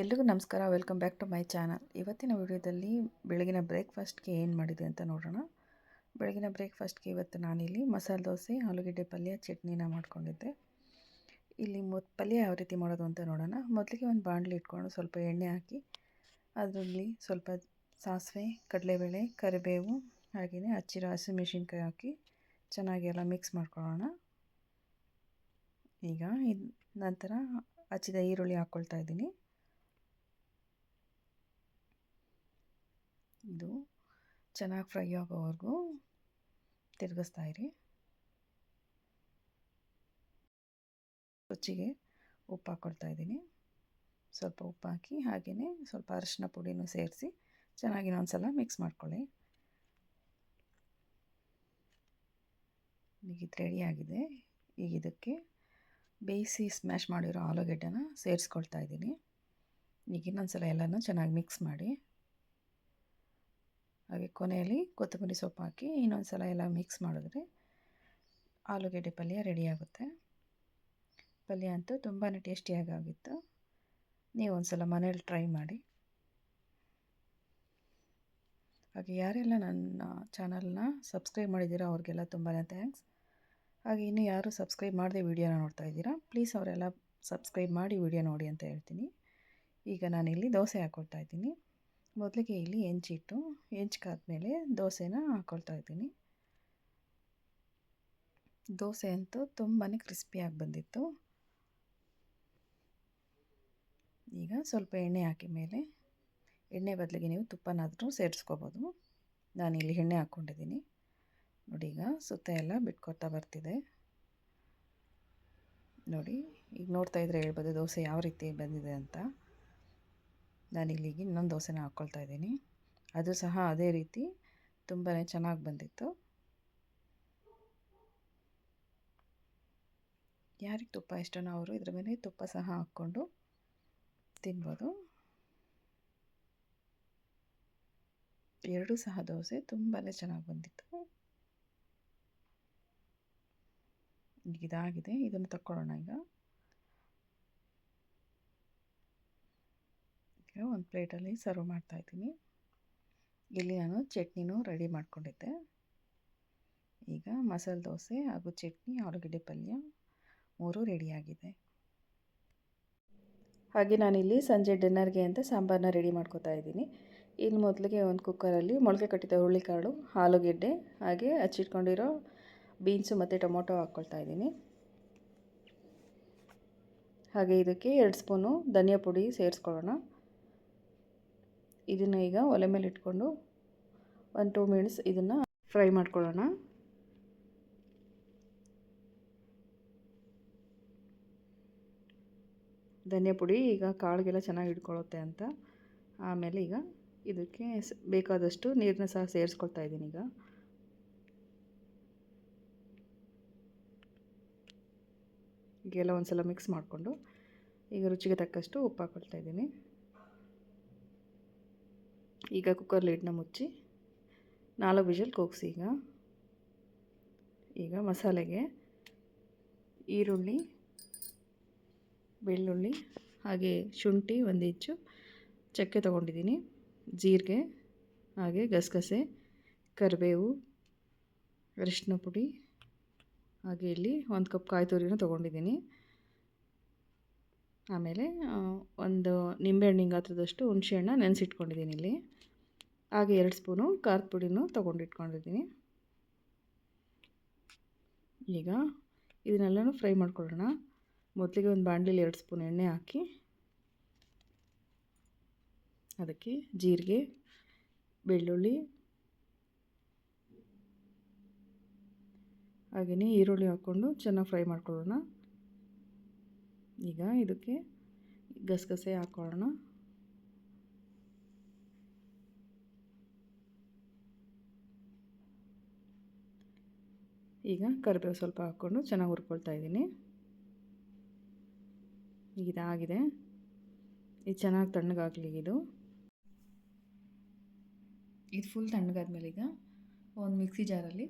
ಎಲ್ರಿಗೂ ನಮಸ್ಕಾರ. Welcome back to my channel ಇವತ್ತಿನ ವಿಡಿಯೋದಲ್ಲಿ ಬೆಳಗಿನ ಬ್ರೇಕ್ಫಾಸ್ಟ್ಗೆ ಏನು ಮಾಡಿದೆ ಅಂತ ನೋಡೋಣ. ಬೆಳಗಿನ ಬ್ರೇಕ್ಫಾಸ್ಟ್ಗೆ ಇವತ್ತು ನಾನಿಲ್ಲಿ ಮಸಾಲೆ ದೋಸೆ, ಆಲೂಗಡ್ಡೆ ಪಲ್ಯ, ಚಟ್ನಿನ ಮಾಡ್ಕೊಂಡಿದ್ದೆ. ಇಲ್ಲಿ ಮೊ, ಪಲ್ಯ ಯಾವ ರೀತಿ ಮಾಡೋದು ಅಂತ ನೋಡೋಣ. ಮೊದಲಿಗೆ ಒಂದು ಬಾಣಲಿ ಇಟ್ಕೊಂಡು ಸ್ವಲ್ಪ ಎಣ್ಣೆ ಹಾಕಿ, ಅದರಲ್ಲಿ ಸ್ವಲ್ಪ ಸಾಸಿವೆ, ಕಡಲೆಬೇಳೆ, ಕರಿಬೇವು ಹಾಗೆಯೇ ಹಚ್ಚಿರೋ ಹಸಿಮೆಣಸಿನ್ಕಾಯಿ ಹಾಕಿ ಚೆನ್ನಾಗಿ ಎಲ್ಲ ಮಿಕ್ಸ್ ಮಾಡ್ಕೊಳ್ಳೋಣ. ಈಗ ಇದು ನಂತರ ಹಚ್ಚಿದ ಈರುಳ್ಳಿ ಹಾಕ್ಕೊಳ್ತಾ ಇದ್ದೀನಿ. ಇದು ಚೆನ್ನಾಗಿ ಫ್ರೈ ಆಗೋವರೆಗೂ ತಿರುಗಿಸ್ತಾ ಇರಿ. ರುಚಿಗೆ ಉಪ್ಪು ಹಾಕ್ಕೊಳ್ತಾ ಇದ್ದೀನಿ. ಸ್ವಲ್ಪ ಉಪ್ಪು ಹಾಕಿ ಹಾಗೆಯೇ ಸ್ವಲ್ಪ ಅರಿಶಿನ ಪುಡಿನೂ ಸೇರಿಸಿ ಚೆನ್ನಾಗಿ ಇನ್ನೊಂದು ಸಲ ಮಿಕ್ಸ್ ಮಾಡ್ಕೊಳ್ಳಿ. ಈಗ ಇದು ರೆಡಿಯಾಗಿದೆ ಈಗ ಇದಕ್ಕೆ ಬೇಯಿಸಿ ಸ್ಮ್ಯಾಶ್ ಮಾಡಿರೋ ಆಲೂಗೆಡ್ಡೆನ ಸೇರಿಸ್ಕೊಳ್ತಾ ಇದ್ದೀನಿ. ಈಗ ಇನ್ನೊಂದು ಸಲ ಎಲ್ಲನೂ ಚೆನ್ನಾಗಿ ಮಿಕ್ಸ್ ಮಾಡಿ. ಹಾಗೆ ಕೊನೆಯಲ್ಲಿ ಕೊತ್ತಂಬರಿ ಸೊಪ್ಪು ಹಾಕಿ ಇನ್ನೊಂದು ಸಲ ಎಲ್ಲ ಮಿಕ್ಸ್ ಮಾಡಿದ್ರೆ ಆಲೂಗಡ್ಡೆ ಪಲ್ಯ ರೆಡಿಯಾಗುತ್ತೆ ಪಲ್ಯ ಅಂತೂ ತುಂಬಾ ಟೇಸ್ಟಿಯಾಗಿ ಆಗಿತ್ತು ನೀವು ಒಂದು ಸಲ ಮನೇಲಿ ಟ್ರೈ ಮಾಡಿ. ಹಾಗೆ ಯಾರೆಲ್ಲ ನನ್ನ ಚಾನಲ್ನ ಸಬ್ಸ್ಕ್ರೈಬ್ ಮಾಡಿದ್ದೀರೋ ಅವ್ರಿಗೆಲ್ಲ ತುಂಬಾ ಥ್ಯಾಂಕ್ಸ್ ಹಾಗೆ ಇನ್ನೂ ಯಾರು ಸಬ್ಸ್ಕ್ರೈಬ್ ಮಾಡದೆ ವೀಡಿಯೋನ ನೋಡ್ತಾ ಇದ್ದೀರಾ ಪ್ಲೀಸ್ ಅವರೆಲ್ಲ ಸಬ್ಸ್ಕ್ರೈಬ್ ಮಾಡಿ ವಿಡಿಯೋ ನೋಡಿ ಅಂತ ಹೇಳ್ತೀನಿ. ಈಗ ನಾನಿಲ್ಲಿ ದೋಸೆ ಹಾಕ್ಕೊಡ್ತಾ ಇದ್ದೀನಿ. ಮೊದಲಿಗೆ ಇಲ್ಲಿ ಹೆಂಚಿಟ್ಟು, ಹೆಂಚ್ಕಾದ್ಮೇಲೆ ದೋಸೆನ ಹಾಕ್ಕೊಳ್ತಾ ಇದ್ದೀನಿ. ದೋಸೆ ಅಂತೂ ತುಂಬಾ ಕ್ರಿಸ್ಪಿಯಾಗಿ ಬಂದಿತ್ತು. ಈಗ ಸ್ವಲ್ಪ ಎಣ್ಣೆ ಹಾಕಿ ಮೇಲೆ, ಎಣ್ಣೆ ಬದಲಿಗೆ ನೀವು ತುಪ್ಪನಾದರೂ ಸೇರಿಸ್ಕೋಬೋದು. ಇಲ್ಲಿ ಎಣ್ಣೆ ಹಾಕ್ಕೊಂಡಿದ್ದೀನಿ. ನೋಡಿ ಈಗ ಸುತ್ತ ಎಲ್ಲ ಬಿಟ್ಕೊತಾ ಬರ್ತಿದೆ. ನೋಡಿ, ಈಗ ನೋಡ್ತಾ ಇದ್ರೆ ಹೇಳ್ಬೋದು ದೋಸೆ ಯಾವ ರೀತಿ ಬಂದಿದೆ ಅಂತ. ನಾನಿಲ್ಲಿಗೆ ಇನ್ನೊಂದು ದೋಸೆನ ಹಾಕ್ಕೊಳ್ತಾ ಇದ್ದೀನಿ. ಅದು ಸಹ ಅದೇ ರೀತಿ ತುಂಬಾ ಚೆನ್ನಾಗಿ ಬಂದಿತ್ತು. ಯಾರಿಗೆ ತುಪ್ಪ ಇಷ್ಟನೋ ಅವರು ಇದ್ರ ಮೇಲೆ ತುಪ್ಪ ಸಹ ಹಾಕ್ಕೊಂಡು ತಿನ್ಬೋದು. ಎರಡೂ ಸಹ ದೋಸೆ ತುಂಬಾ ಚೆನ್ನಾಗಿ ಬಂದಿತ್ತು. ಇದಾಗಿದೆ. ಇದನ್ನು ತಗೊಳ್ಳೋಣ ಈಗ. ಈಗ ಒಂದು ಪ್ಲೇಟಲ್ಲಿ ಸರ್ವ್ ಮಾಡ್ತಾಯಿದ್ದೀನಿ ಇಲ್ಲಿ ನಾನು ಚಟ್ನಿನೂ ರೆಡಿ ಮಾಡ್ಕೊಂಡಿದ್ದೆ. ಈಗ ಮಸಾಲೆ ದೋಸೆ ಹಾಗೂ ಚಟ್ನಿ, ಆಲೂಗಡ್ಡೆ ಪಲ್ಯ ಮೂರು ರೆಡಿಯಾಗಿದೆ ಹಾಗೆ ನಾನಿಲ್ಲಿ ಸಂಜೆ ಡಿನ್ನರ್ಗೆ ಅಂತ ಸಾಂಬಾರನ್ನ ರೆಡಿ ಮಾಡ್ಕೋತಾ ಇದ್ದೀನಿ. ಇನ್ನು ಮೊದಲಿಗೆ ಒಂದು ಕುಕ್ಕರಲ್ಲಿ ಮೊಳಕೆ ಕಟ್ಟಿದ ಹುರುಳಿಕಾಳು, ಆಲೂಗೆಡ್ಡೆ, ಹಾಗೆ ಹಚ್ಚಿಟ್ಕೊಂಡಿರೋ ಬೀನ್ಸು ಮತ್ತು ಟೊಮೊಟೊ ಹಾಕ್ಕೊಳ್ತಾ ಇದ್ದೀನಿ. ಹಾಗೆ ಇದಕ್ಕೆ ಎರಡು ಸ್ಪೂನು ಧನಿಯಾ ಪುಡಿ ಸೇರಿಸ್ಕೊಳ್ಳೋಣ. ಇದನ್ನು ಈಗ ಒಲೆ ಮೇಲೆ ಇಟ್ಕೊಂಡು ಒಂದು ಟೂ ಮಿನಿಟ್ಸ್ ಇದನ್ನು ಫ್ರೈ ಮಾಡ್ಕೊಳ್ಳೋಣ. ಧನಿಯಾ ಪುಡಿ ಈಗ ಕಾಳಿಗೆಲ್ಲ ಚೆನ್ನಾಗಿ ಇಟ್ಕೊಳ್ಳುತ್ತೆ ಅಂತ. ಆಮೇಲೆ ಈಗ ಇದಕ್ಕೆ ಬೇಕಾದಷ್ಟು ನೀರನ್ನ ಸಹ ಸೇರಿಸ್ಕೊಳ್ತಾ ಇದ್ದೀನಿ ಈಗ. ಈಗೆಲ್ಲ ಒಂದು ಸಲ ಮಿಕ್ಸ್ ಮಾಡಿಕೊಂಡು ಈಗ ರುಚಿಗೆ ತಕ್ಕಷ್ಟು ಉಪ್ಪು ಹಾಕೊಳ್ತಾ ಇದ್ದೀನಿ. ಈಗ ಕುಕ್ಕರ್ ಲೀಡ್ನ ಮುಚ್ಚಿ ನಾಲ್ಕು ವಿಷಲ್ ಕೂಗಿಸಿ ಈಗ. ಈಗ ಮಸಾಲೆಗೆ ಈರುಳ್ಳಿ, ಬೆಳ್ಳುಳ್ಳಿ, ಹಾಗೆ ಶುಂಠಿ ಒಂದು ಇಂಚು ಚಕ್ಕೆ ತಗೊಂಡಿದ್ದೀನಿ. ಜೀರಿಗೆ, ಹಾಗೆ ಗಸಗಸೆ, ಕರಿಬೇವು, ಅರಿಶಿನ ಪುಡಿ, ಹಾಗೆ ಇಲ್ಲಿ ಒಂದು ಕಪ್ ಕಾಯಿ ತುರಿನ ತೊಗೊಂಡಿದ್ದೀನಿ. ಆಮೇಲೆ ಒಂದು ನಿಂಬೆಹಣ್ಣಿನ ಗಾತ್ರದಷ್ಟು ಹುಣಸೆಹಣ್ಣ ನೆನೆಸಿಟ್ಕೊಂಡಿದ್ದೀನಿ ಇಲ್ಲಿ. ಹಾಗೆ ಎರಡು ಸ್ಪೂನು ಖಾರದ ಪುಡಿನೂ ತೊಗೊಂಡಿಟ್ಕೊಂಡಿದ್ದೀನಿ ಈಗ ಇದನ್ನೆಲ್ಲನೂ ಫ್ರೈ ಮಾಡ್ಕೊಳ್ಳೋಣ. ಮೊದಲಿಗೆ ಒಂದು ಬಾಣಲಿಲಿ ಎರಡು ಸ್ಪೂನ್ ಎಣ್ಣೆ ಹಾಕಿ, ಅದಕ್ಕೆ ಜೀರಿಗೆ, ಬೆಳ್ಳುಳ್ಳಿ, ಹಾಗೆಯೇ ಈರುಳ್ಳಿ ಹಾಕ್ಕೊಂಡು ಚೆನ್ನಾಗಿ ಫ್ರೈ ಮಾಡ್ಕೊಳ್ಳೋಣ. ಈಗ ಇದಕ್ಕೆ ಗಸಗಸೆ ಹಾಕ್ಕೊಳ್ಳೋಣ. ಈಗ ಕರಿಬೇವು ಸ್ವಲ್ಪ ಹಾಕ್ಕೊಂಡು ಚೆನ್ನಾಗಿ ಹುರ್ಕೊಳ್ತಾ ಇದ್ದೀನಿ. ಇದಾಗಿದೆ. ಇದು ಚೆನ್ನಾಗಿ ತಣ್ಣಗಾಗಲಿ ಇದು. ಇದು ಫುಲ್ ತಣ್ಣಗಾದ್ಮೇಲೆ ಈಗ ಒಂದು ಮಿಕ್ಸಿ ಜಾರಲ್ಲಿ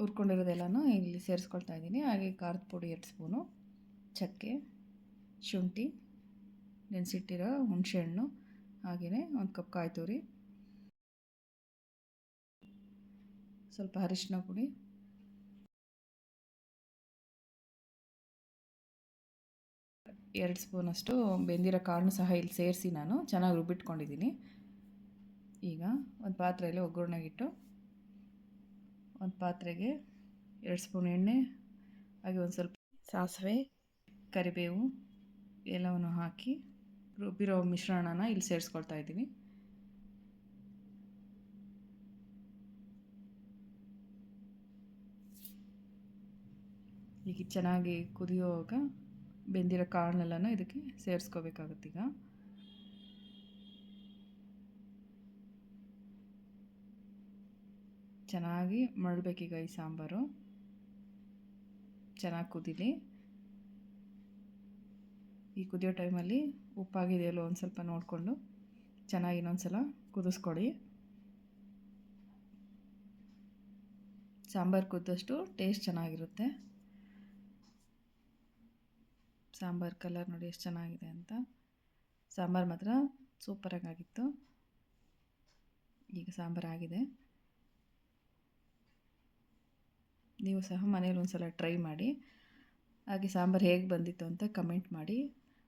ಹುರ್ಕೊಂಡಿರೋದೆಲ್ಲನೂ ಇಲ್ಲಿ ಸೇರಿಸ್ಕೊಳ್ತಾ ಇದ್ದೀನಿ. ಹಾಗೆ ಖಾರದ ಪುಡಿ ಎರಡು ಸ್ಪೂನು, ಚಕ್ಕೆ, ಶುಂಠಿ, ನೆನೆಸಿಟ್ಟಿರೋ ಹುಣಸೆಹಣ್ಣು ಹಾಗೆಯೇ ಒಂದು ಕಪ್ ಕಾಯಿ ತುರಿ. ಸ್ವಲ್ಪ ಅರಿಶಿನ ಪುಡಿ. ಎರಡು ಸ್ಪೂನಷ್ಟು ಬೆಂದಿರೋ ಕಾಳನ್ನು ಸಹ ಇಲ್ಲಿ ಸೇರಿಸಿ ನಾನು. ಚೆನ್ನಾಗಿ ರುಬ್ಬಿಟ್ಕೊಂಡಿದ್ದೀನಿ. ಈಗ ಒಂದು ಪಾತ್ರೆಯಲ್ಲಿ ಒಗ್ಗರಣೆಗಿಟ್ಟು ಒಂದು ಪಾತ್ರೆಗೆ ಎರಡು ಸ್ಪೂನ್ ಎಣ್ಣೆ, ಹಾಗೆ ಒಂದು ಸ್ವಲ್ಪ ಸಾಸಿವೆ, ಕರಿಬೇವು ಎಲ್ಲವನ್ನು ಹಾಕಿ ರುಬ್ಬಿರೋ ಮಿಶ್ರಣನ ಇಲ್ಲಿ ಸೇರಿಸ್ಕೊಳ್ತಾ ಇದ್ದೀವಿ. ಈಗ ಚೆನ್ನಾಗಿ ಕುದಿಯುವಾಗ ಬೆಂದಿರೋ ಕಾಳನ್ನೆಲ್ಲನೂ ಇದಕ್ಕೆ ಸೇರಿಸ್ಕೋಬೇಕಾಗುತ್ತೆ ಈಗ. ಚೆನ್ನಾಗಿ ಮಾಡಬೇಕೀಗ ಈ ಸಾಂಬಾರು. ಚೆನ್ನಾಗಿ ಕುದೀಲಿ. ಈ ಕುದಿಯೋ ಟೈಮಲ್ಲಿ ಉಪ್ಪಾಗಿದೆಯಲ್ಲೋ ಒಂದು ಸ್ವಲ್ಪ ನೋಡಿಕೊಂಡು ಚೆನ್ನಾಗಿ ಇನ್ನೊಂದು ಸಲ ಕುದಿಸ್ಕೊಡಿ. ಸಾಂಬಾರು ಕುದ್ದಷ್ಟು ಟೇಸ್ಟ್ ಚೆನ್ನಾಗಿರುತ್ತೆ. ಸಾಂಬಾರು ಕಲರ್ ನೋಡಿ ಎಷ್ಟು ಚೆನ್ನಾಗಿದೆ ಅಂತ. ಸಾಂಬಾರು ಮಾತ್ರ ಸೂಪರಾಗಿ ಆಗಿತ್ತು ಈಗ ಸಾಂಬಾರು ಆಗಿದೆ. ನೀವು ಸಹ ಮನೇಲಿ ಒಂದು ಸಲ ಟ್ರೈ ಮಾಡಿ. ಹಾಗೆ ಸಾಂಬಾರು ಹೇಗೆ ಬಂದಿತ್ತು ಅಂತ ಕಮೆಂಟ್ ಮಾಡಿ.